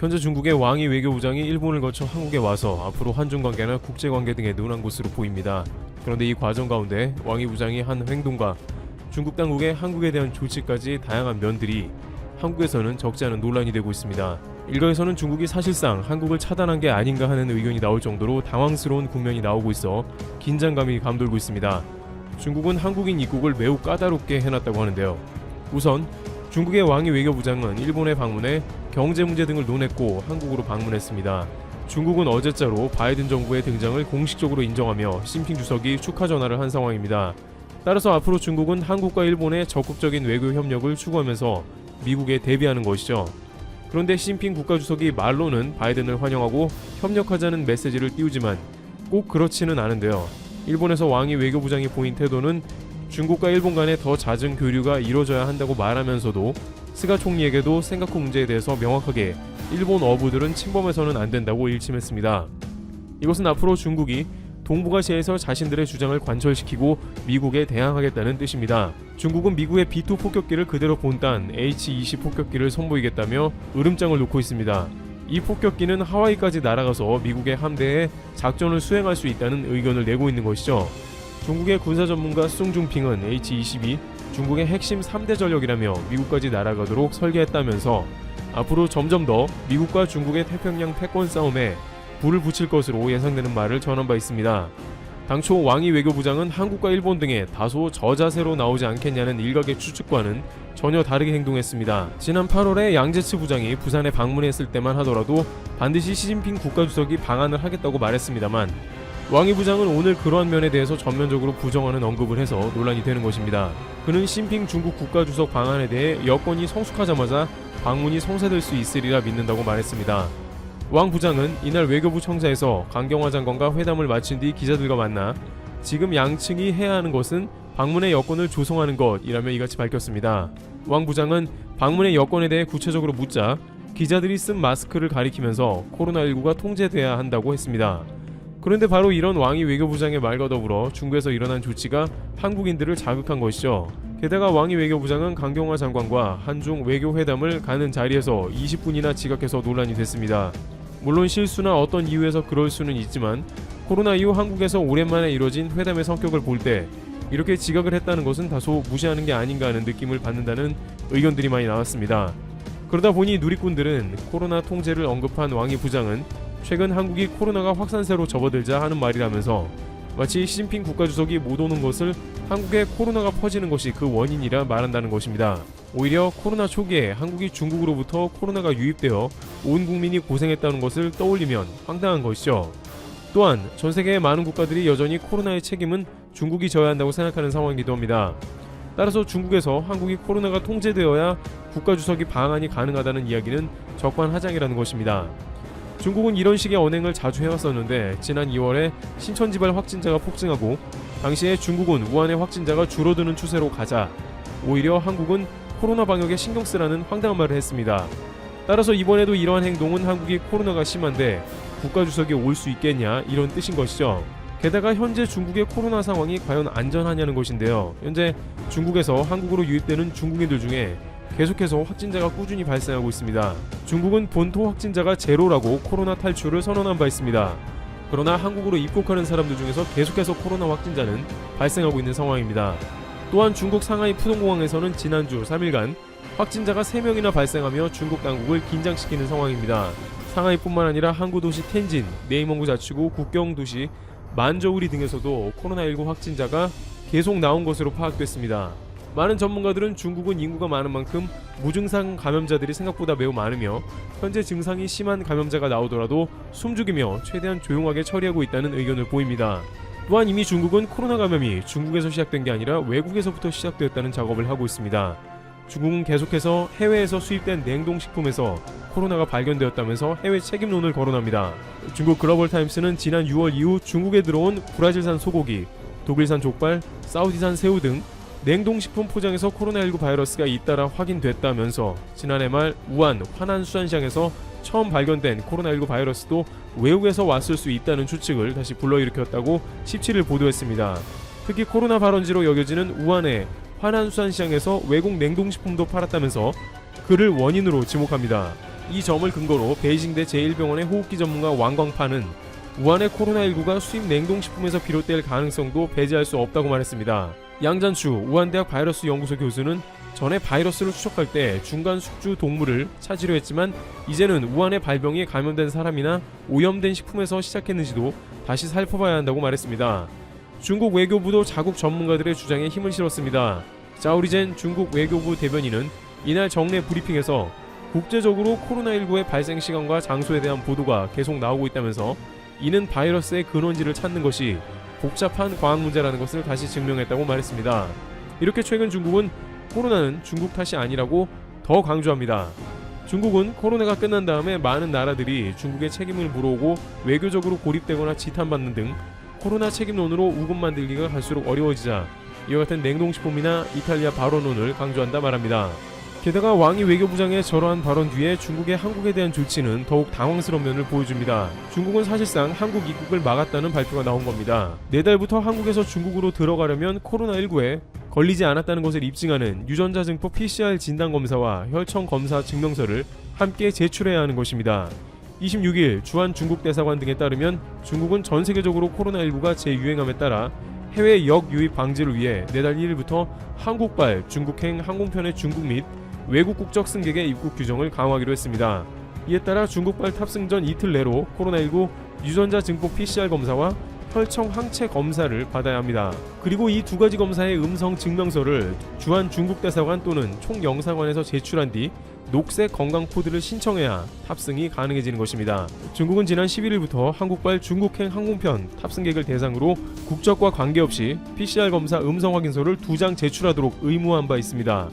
현재 중국의 왕이 외교부장이 일본을 거쳐 한국에 와서 앞으로 한중 관계나 국제 관계 등에 논한 것으로 보입니다. 그런데 이 과정 가운데 왕이 부장이 한 행동과 중국 당국의 한국에 대한 조치까지 다양한 면들이 한국에서는 적지 않은 논란이 되고 있습니다. 일각에서는 중국이 사실상 한국을 차단한 게 아닌가 하는 의견이 나올 정도로 당황스러운 국면이 나오고 있어 긴장감이 감돌고 있습니다. 중국은 한국인 입국을 매우 까다롭게 해놨다고 하는데요. 우선 중국의 왕이 외교부장은 일본에 방문해 경제 문제 등을 논했고 한국으로 방문했습니다. 중국은 어제자로 바이든 정부의 등장을 공식적으로 인정하며 시진핑 주석이 축하 전화를 한 상황입니다. 따라서 앞으로 중국은 한국과 일본의 적극적인 외교 협력을 추구하면서 미국에 대비하는 것이죠. 그런데 시진핑 국가주석이 말로는 바이든을 환영하고 협력하자는 메시지를 띄우지만 꼭 그렇지는 않은데요. 일본에서 왕이 외교부장이 보인 태도는 중국과 일본 간에 더 잦은 교류가 이루어져야 한다고 말하면서도 스가 총리에게도 생각후 문제에 대해서 명확하게 일본 어부들은 침범해서는 안 된다고 일침했습니다. 이것은 앞으로 중국이 동북아시아에서 자신들의 주장을 관철시키고 미국에 대항하겠다는 뜻입니다. 중국은 미국의 B2 폭격기를 그대로 본딴 H-20 폭격기를 선보이겠다며 으름장을 놓고 있습니다. 이 폭격기는 하와이까지 날아가서 미국의 함대에 작전을 수행할 수 있다는 의견을 내고 있는 것이죠. 중국의 군사 전문가 숭중핑은 H-22 중국의 핵심 3대 전력이라며 미국까지 날아가도록 설계했다면서 앞으로 점점 더 미국과 중국의 태평양 패권 싸움에 불을 붙일 것으로 예상되는 말을 전한 바 있습니다. 당초 왕이 외교부장은 한국과 일본 등에 다소 저자세로 나오지 않겠냐는 일각의 추측과는 전혀 다르게 행동했습니다. 지난 8월에 양재츠 부장이 부산에 방문했을 때만 하더라도 반드시 시진핑 국가주석이 방한을 하겠다고 말했습니다만 왕이 부장은 오늘 그러한 면에 대해서 전면적으로 부정하는 언급을 해서 논란이 되는 것입니다. 그는 시진핑 중국 국가주석 방한에 대해 여건이 성숙하자마자 방문이 성사될 수 있으리라 믿는다고 말했습니다. 왕 부장은 이날 외교부 청사에서 강경화 장관과 회담을 마친 뒤 기자들과 만나 지금 양측이 해야 하는 것은 방문의 여건을 조성하는 것이라며 이같이 밝혔습니다. 왕 부장은 방문의 여건에 대해 구체적으로 묻자 기자들이 쓴 마스크를 가리키면서 코로나19가 통제돼야 한다고 했습니다. 그런데 바로 이런 왕이 외교부장의 말과 더불어 중국에서 일어난 조치가 한국인들을 자극한 것이죠. 게다가 왕이 외교부장은 강경화 장관과 한중 외교회담을 가는 자리에서 20분이나 지각해서 논란이 됐습니다. 물론 실수나 어떤 이유에서 그럴 수는 있지만 코로나 이후 한국에서 오랜만에 이뤄진 회담의 성격을 볼 때 이렇게 지각을 했다는 것은 다소 무시하는 게 아닌가 하는 느낌을 받는다는 의견들이 많이 나왔습니다. 그러다 보니 누리꾼들은 코로나 통제를 언급한 왕이 부장은 최근 한국이 코로나가 확산세로 접어들자 하는 말이라면서 마치 시진핑 국가주석이 못 오는 것을 한국에 코로나가 퍼지는 것이 그 원인이라 말한다는 것입니다. 오히려 코로나 초기에 한국이 중국으로부터 코로나가 유입되어 온 국민이 고생했다는 것을 떠올리면 황당한 것이죠. 또한 전 세계의 많은 국가들이 여전히 코로나의 책임은 중국이 져야 한다고 생각하는 상황이기도 합니다. 따라서 중국에서 한국이 코로나가 통제되어야 국가주석이 방한이 가능하다는 이야기는 적반하장이라는 것입니다. 중국은 이런 식의 언행을 자주 해왔었는데 지난 2월에 신천지발 확진자가 폭증하고 당시에 중국은 우한의 확진자가 줄어드는 추세로 가자 오히려 한국은 코로나 방역에 신경 쓰라는 황당한 말을 했습니다. 따라서 이번에도 이러한 행동은 한국이 코로나가 심한데 국가주석이 올 수 있겠냐 이런 뜻인 것이죠. 게다가 현재 중국의 코로나 상황이 과연 안전하냐는 것인데요. 현재 중국에서 한국으로 유입되는 중국인들 중에 계속해서 확진자가 꾸준히 발생하고 있습니다. 중국은 본토 확진자가 제로라고 코로나 탈출을 선언한 바 있습니다. 그러나 한국으로 입국하는 사람들 중에서 계속해서 코로나 확진자는 발생하고 있는 상황입니다. 또한 중국 상하이 푸동공항에서는 지난주 3일간 확진자가 3명이나 발생하며 중국 당국을 긴장시키는 상황입니다. 상하이뿐만 아니라 항구 도시 텐진, 네이멍구 자치구 국경 도시 만저우리 등에서도 코로나19 확진자가 계속 나온 것으로 파악됐습니다. 많은 전문가들은 중국은 인구가 많은 만큼 무증상 감염자들이 생각보다 매우 많으며 현재 증상이 심한 감염자가 나오더라도 숨죽이며 최대한 조용하게 처리하고 있다는 의견을 보입니다. 또한 이미 중국은 코로나 감염이 중국에서 시작된 게 아니라 외국에서부터 시작되었다는 작업을 하고 있습니다. 중국은 계속해서 해외에서 수입된 냉동식품에서 코로나가 발견되었다면서 해외 책임론을 거론합니다. 중국 글로벌 타임스는 지난 6월 이후 중국에 들어온 브라질산 소고기, 독일산 족발, 사우디산 새우 등 냉동식품 포장에서 코로나19 바이러스가 잇따라 확인됐다면서 지난해 말 우한 화난 수산시장에서 처음 발견된 코로나19 바이러스도 외국에서 왔을 수 있다는 추측을 다시 불러일으켰다고 17일 보도했습니다. 특히 코로나 발원지로 여겨지는 우한의 화난 수산시장에서 외국 냉동식품도 팔았다면서 그를 원인으로 지목합니다. 이 점을 근거로 베이징대 제1병원의 호흡기 전문가 왕광파는 우한의 코로나19가 수입 냉동식품에서 비롯될 가능성도 배제할 수 없다고 말했습니다. 양잔추 우한대학 바이러스 연구소 교수는 전에 바이러스를 추적할 때 중간 숙주 동물을 차지로 했지만 이제는 우한의 발병이 감염된 사람이나 오염된 식품에서 시작했는지도 다시 살펴봐야 한다고 말했습니다. 중국 외교부도 자국 전문가들의 주장에 힘을 실었습니다. 자오리젠 중국 외교부 대변인은 이날 정례 브리핑에서 국제적으로 코로나19의 발생 시간과 장소에 대한 보도가 계속 나오고 있다면서 이는 바이러스의 근원지를 찾는 것이 복잡한 과학 문제라는 것을 다시 증명했다고 말했습니다. 이렇게 최근 중국은 코로나는 중국 탓이 아니라고 더 강조합니다. 중국은 코로나가 끝난 다음에 많은 나라들이 중국의 책임을 물어오고 외교적으로 고립되거나 지탄받는 등 코로나 책임론으로 우금 만들기가 갈수록 어려워지자 이와 같은 냉동식품이나 이탈리아 발언론을 강조한다 말합니다. 게다가 왕이 외교부장의 저러한 발언 뒤에 중국의 한국에 대한 조치는 더욱 당황스러운 면을 보여줍니다. 중국은 사실상 한국 입국을 막았다는 발표가 나온 겁니다. 내달부터 한국에서 중국으로 들어가려면 코로나19에 걸리지 않았다는 것을 입증하는 유전자 증폭 PCR 진단 검사와 혈청 검사 증명서를 함께 제출해야 하는 것입니다. 26일 주한 중국 대사관 등에 따르면 중국은 전 세계적으로 코로나19가 재유행함에 따라 해외 역유입 방지를 위해 내달 1일부터 한국발 중국행 항공편의 중국 및 외국 국적 승객의 입국 규정을 강화하기로 했습니다. 이에 따라 중국발 탑승 전 이틀 내로 코로나19 유전자 증폭 PCR 검사와 혈청 항체 검사를 받아야 합니다. 그리고 이 두 가지 검사의 음성 증명서를 주한 중국 대사관 또는 총영사관에서 제출한 뒤 녹색 건강 코드를 신청해야 탑승이 가능해지는 것입니다. 중국은 지난 11일부터 한국발 중국행 항공편 탑승객을 대상으로 국적과 관계없이 PCR 검사 음성 확인서를 두 장 제출하도록 의무화한 바 있습니다.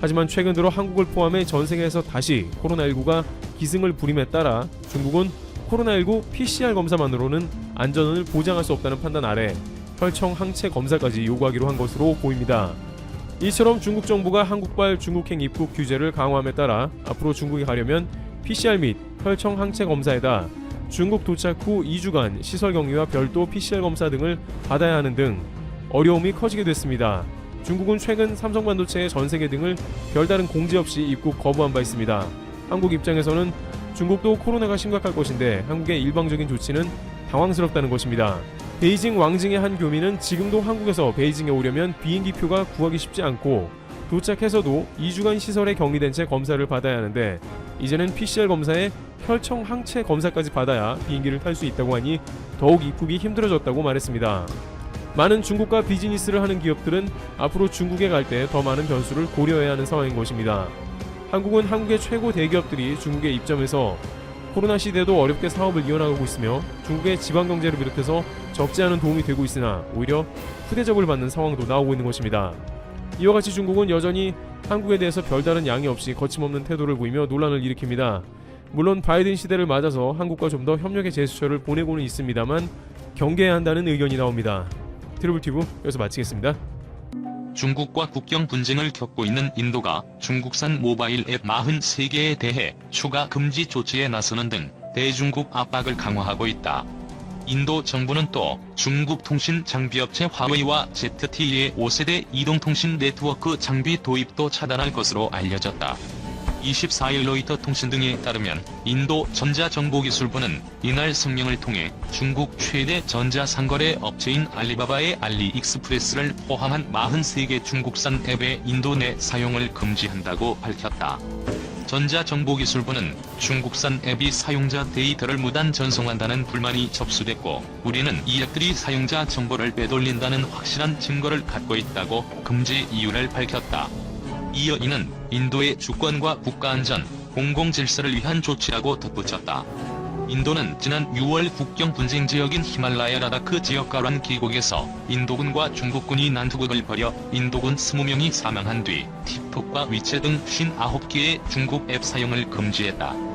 하지만 최근 들어 한국을 포함해 전 세계에서 다시 코로나19가 기승을 부림에 따라 중국은 코로나19 PCR 검사만으로는 안전을 보장할 수 없다는 판단 아래 혈청 항체 검사까지 요구하기로 한 것으로 보입니다. 이처럼 중국 정부가 한국발 중국행 입국 규제를 강화함에 따라 앞으로 중국에 가려면 PCR 및 혈청 항체 검사에다 중국 도착 후 2주간 시설 격리와 별도 PCR 검사 등을 받아야 하는 등 어려움이 커지게 됐습니다. 중국은 최근 삼성반도체의 전 세계 등을 별다른 공지 없이 입국 거부한 바 있습니다. 한국 입장에서는 중국도 코로나가 심각할 것인데 한국의 일방적인 조치는 당황스럽다는 것입니다. 베이징 왕징의 한 교민은 지금도 한국에서 베이징에 오려면 비행기 표가 구하기 쉽지 않고 도착해서도 2주간 시설에 격리된 채 검사를 받아야 하는데 이제는 PCR 검사에 혈청 항체 검사까지 받아야 비행기를 탈 수 있다고 하니 더욱 입국이 힘들어졌다고 말했습니다. 많은 중국과 비즈니스를 하는 기업들은 앞으로 중국에 갈 때 더 많은 변수를 고려해야 하는 상황인 것입니다. 한국은 한국의 최고 대기업들이 중국에 입점해서 코로나 시대도 어렵게 사업을 이어나가고 있으며 중국의 지방 경제를 비롯해서 적지 않은 도움이 되고 있으나 오히려 후대접을 받는 상황도 나오고 있는 것입니다. 이와 같이 중국은 여전히 한국에 대해서 별다른 양해 없이 거침없는 태도를 보이며 논란을 일으킵니다. 물론 바이든 시대를 맞아서 한국과 좀 더 협력의 제스처를 보내고는 있습니다만 경계해야 한다는 의견이 나옵니다. 트리블티브 여기서 마치겠습니다. 중국과 국경 분쟁을 겪고 있는 인도가 중국산 모바일 앱 43개에 대해 추가 금지 조치에 나서는 등 대중국 압박을 강화하고 있다. 인도 정부는 또 중국 통신 장비업체 화웨이와 ZTE의 5세대 이동통신 네트워크 장비 도입도 차단할 것으로 알려졌다. 24일 로이터 통신 등에 따르면 인도 전자정보기술부는 이날 성명을 통해 중국 최대 전자상거래 업체인 알리바바의 알리익스프레스를 포함한 43개 중국산 앱의 인도 내 사용을 금지한다고 밝혔다. 전자정보기술부는 중국산 앱이 사용자 데이터를 무단 전송한다는 불만이 접수됐고 우리는 이 앱들이 사용자 정보를 빼돌린다는 확실한 증거를 갖고 있다고 금지 이유를 밝혔다. 이어 이는 인도의 주권과 국가안전, 공공질서를 위한 조치라고 덧붙였다. 인도는 지난 6월 국경 분쟁 지역인 히말라야 라다크 지역 가란 계곡에서 인도군과 중국군이 난투극을 벌여 인도군 20명이 사망한 뒤 틱톡과 위챗 등 59개의 중국 앱 사용을 금지했다.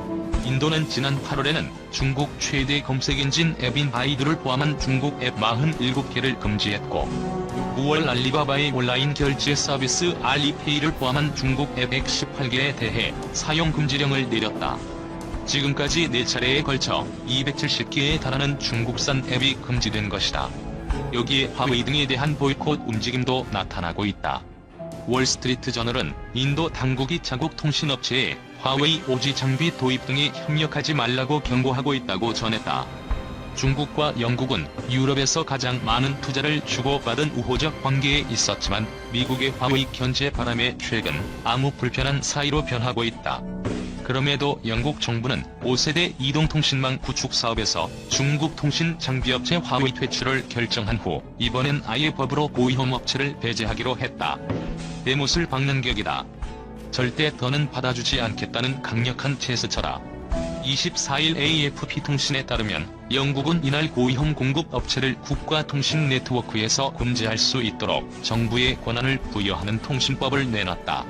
인도는 지난 8월에는 중국 최대 검색 엔진 앱인 바이두를 포함한 중국 앱 47개를 금지했고 9월 알리바바의 온라인 결제 서비스 알리페이를 포함한 중국 앱 118개에 대해 사용 금지령을 내렸다. 지금까지 4차례에 걸쳐 270개에 달하는 중국산 앱이 금지된 것이다. 여기에 화웨이 등에 대한 보이콧 움직임도 나타나고 있다. 월스트리트 저널은 인도 당국이 자국 통신업체에 화웨이 오지 장비 도입 등에 협력하지 말라고 경고하고 있다고 전했다. 중국과 영국은 유럽에서 가장 많은 투자를 주고받은 우호적 관계에 있었지만 미국의 화웨이 견제 바람에 최근 아무 불편한 사이로 변하고 있다. 그럼에도 영국 정부는 5세대 이동통신망 구축 사업에서 중국 통신 장비업체 화웨이 퇴출을 결정한 후 이번엔 아예 법으로 고위험 업체를 배제하기로 했다. 대못을 박는 격이다. 절대 더는 받아주지 않겠다는 강력한 제스처라. 24일 AFP 통신에 따르면 영국은 이날 고위험 공급 업체를 국가통신 네트워크에서 금지할 수 있도록 정부에 권한을 부여하는 통신법을 내놨다.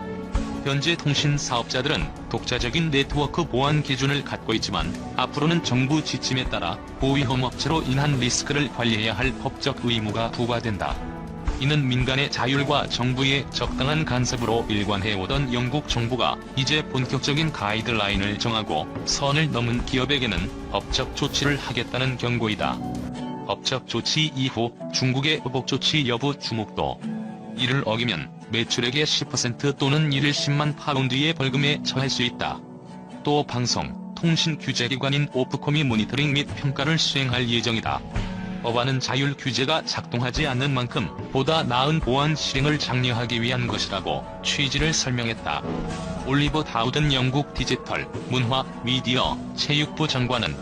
현재 통신 사업자들은 독자적인 네트워크 보안 기준을 갖고 있지만 앞으로는 정부 지침에 따라 고위험 업체로 인한 리스크를 관리해야 할 법적 의무가 부과된다. 이는 민간의 자율과 정부의 적당한 간섭으로 일관해오던 영국 정부가 이제 본격적인 가이드라인을 정하고 선을 넘은 기업에게는 법적 조치를 하겠다는 경고이다. 법적 조치 이후 중국의 보복 조치 여부 주목도 이를 어기면 매출액의 10% 또는 이를 10만 파운드의 벌금에 처할 수 있다. 또 방송, 통신 규제기관인 오프콤이 모니터링 및 평가를 수행할 예정이다. 법안은 자율 규제가 작동하지 않는 만큼 보다 나은 보안 실행을 장려하기 위한 것이라고 취지를 설명했다. 올리버 다우든 영국 디지털, 문화, 미디어, 체육부 장관은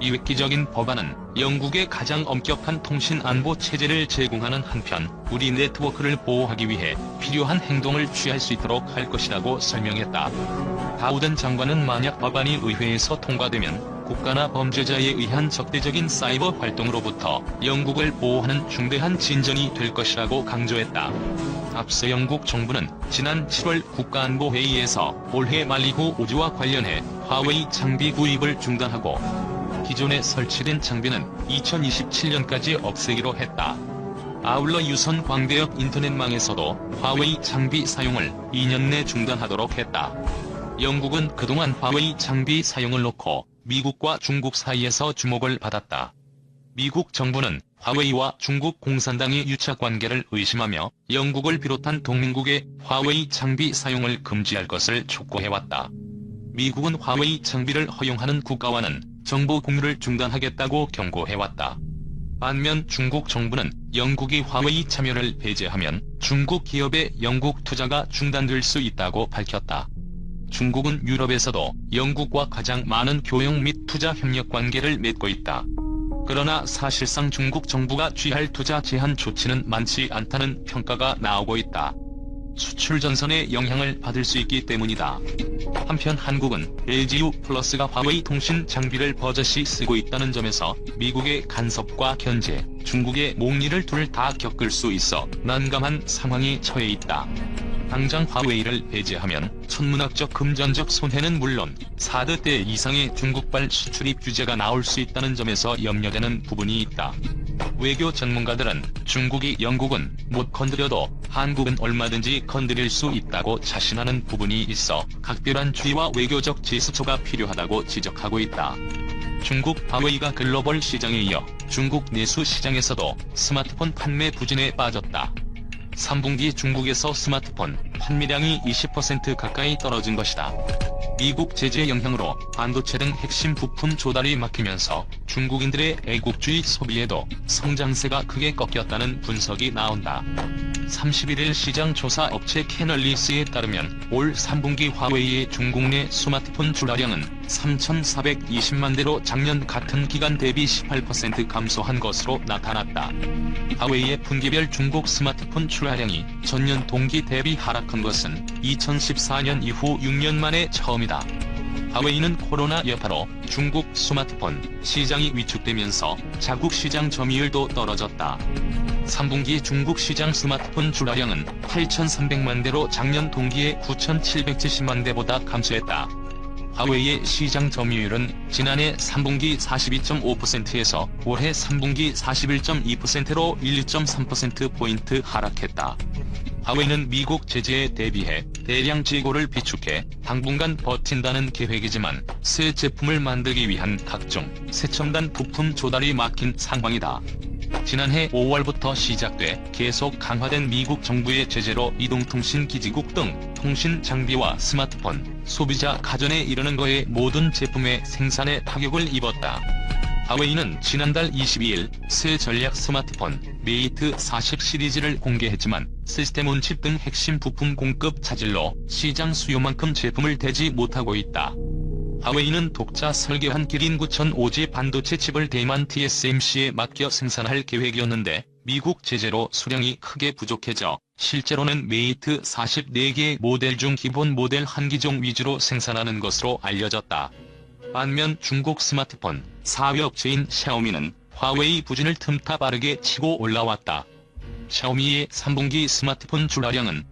이 획기적인 법안은 영국의 가장 엄격한 통신 안보 체제를 제공하는 한편 우리 네트워크를 보호하기 위해 필요한 행동을 취할 수 있도록 할 것이라고 설명했다. 다우든 장관은 만약 법안이 의회에서 통과되면 국가나 범죄자에 의한 적대적인 사이버 활동으로부터 영국을 보호하는 중대한 진전이 될 것이라고 강조했다. 앞서 영국 정부는 지난 7월 국가안보회의에서 올해 말 이후 오지와 관련해 화웨이 장비 구입을 중단하고 기존에 설치된 장비는 2027년까지 없애기로 했다. 아울러 유선 광대역 인터넷망에서도 화웨이 장비 사용을 2년 내 중단하도록 했다. 영국은 그동안 화웨이 장비 사용을 놓고 미국과 중국 사이에서 주목을 받았다. 미국 정부는 화웨이와 중국 공산당의 유착 관계를 의심하며 영국을 비롯한 동맹국의 화웨이 장비 사용을 금지할 것을 촉구해왔다. 미국은 화웨이 장비를 허용하는 국가와는 정보 공유를 중단하겠다고 경고해왔다. 반면 중국 정부는 영국이 화웨이 참여를 배제하면 중국 기업의 영국 투자가 중단될 수 있다고 밝혔다. 중국은 유럽에서도 영국과 가장 많은 교역 및 투자 협력 관계를 맺고 있다. 그러나 사실상 중국 정부가 취할 투자 제한 조치는 많지 않다는 평가가 나오고 있다. 수출 전선에 영향을 받을 수 있기 때문이다. 한편 한국은 LGU 플러스가 화웨이 통신 장비를 버젓이 쓰고 있다는 점에서 미국의 간섭과 견제, 중국의 몽리를 둘 다 겪을 수 있어 난감한 상황에 처해 있다. 당장 화웨이를 배제하면 천문학적 금전적 손해는 물론 4대 이상의 중국발 수출입 규제가 나올 수 있다는 점에서 염려되는 부분이 있다. 외교 전문가들은 중국이 영국은 못 건드려도 한국은 얼마든지 건드릴 수 있다고 자신하는 부분이 있어 각별한 주의와 외교적 제스처가 필요하다고 지적하고 있다. 중국 화웨이가 글로벌 시장에 이어 중국 내수 시장에서도 스마트폰 판매 부진에 빠졌다. 3분기 중국에서 스마트폰 판매량이 20% 가까이 떨어진 것이다. 미국 제재 영향으로 반도체 등 핵심 부품 조달이 막히면서 중국인들의 애국주의 소비에도 성장세가 크게 꺾였다는 분석이 나온다. 31일 시장 조사 업체 캐널리스에 따르면 올 3분기 화웨이의 중국 내 스마트폰 출하량은 3,420만 대로 작년 같은 기간 대비 18% 감소한 것으로 나타났다. 화웨이의 분기별 중국 스마트폰 출하량이 전년 동기 대비 하락한 것은 2014년 이후 6년 만에 처음이다. 화웨이는 코로나 여파로 중국 스마트폰 시장이 위축되면서 자국 시장 점유율도 떨어졌다. 3분기 중국 시장 스마트폰 출하량은 8,300만 대로 작년 동기의 9,770만 대보다 감소했다. 화웨이의 시장 점유율은 지난해 3분기 42.5%에서 올해 3분기 41.2%로 1.3%포인트 하락했다. 화웨이는 미국 제재에 대비해 대량 재고를 비축해 당분간 버틴다는 계획이지만 새 제품을 만들기 위한 각종 새첨단 부품 조달이 막힌 상황이다. 지난해 5월부터 시작돼 계속 강화된 미국 정부의 제재로 이동통신 기지국 등 통신 장비와 스마트폰, 소비자 가전에 이르는 거의 모든 제품의 생산에 타격을 입었다. 하웨이는 지난달 22일 새 전략 스마트폰 메이트 40 시리즈를 공개했지만 시스템 온칩 등 핵심 부품 공급 차질로 시장 수요만큼 제품을 대지 못하고 있다. 하웨이는 독자 설계한 기린 9005G 반도체 칩을 대만 TSMC에 맡겨 생산할 계획이었는데 미국 제재로 수량이 크게 부족해져 실제로는 메이트 44개 모델 중 기본 모델 한 기종 위주로 생산하는 것으로 알려졌다. 반면 중국 스마트폰 4위 업체인 샤오미는 화웨이 부진을 틈타 빠르게 치고 올라왔다. 샤오미의 3분기 스마트폰 출하량은